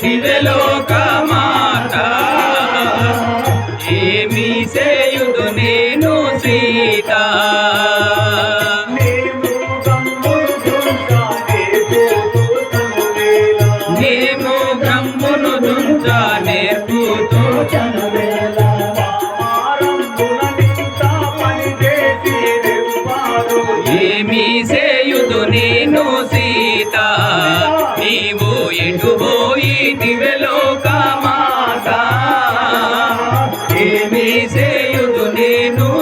దివ్యలోక మాత ఏమి చేయుదు నేను సీత. మేము బ్రహ్మును దుంచ నేర్పుతూ. ఏమి చేయుదు నేను సీత లోక మాత ఏమి చేయుదు నేను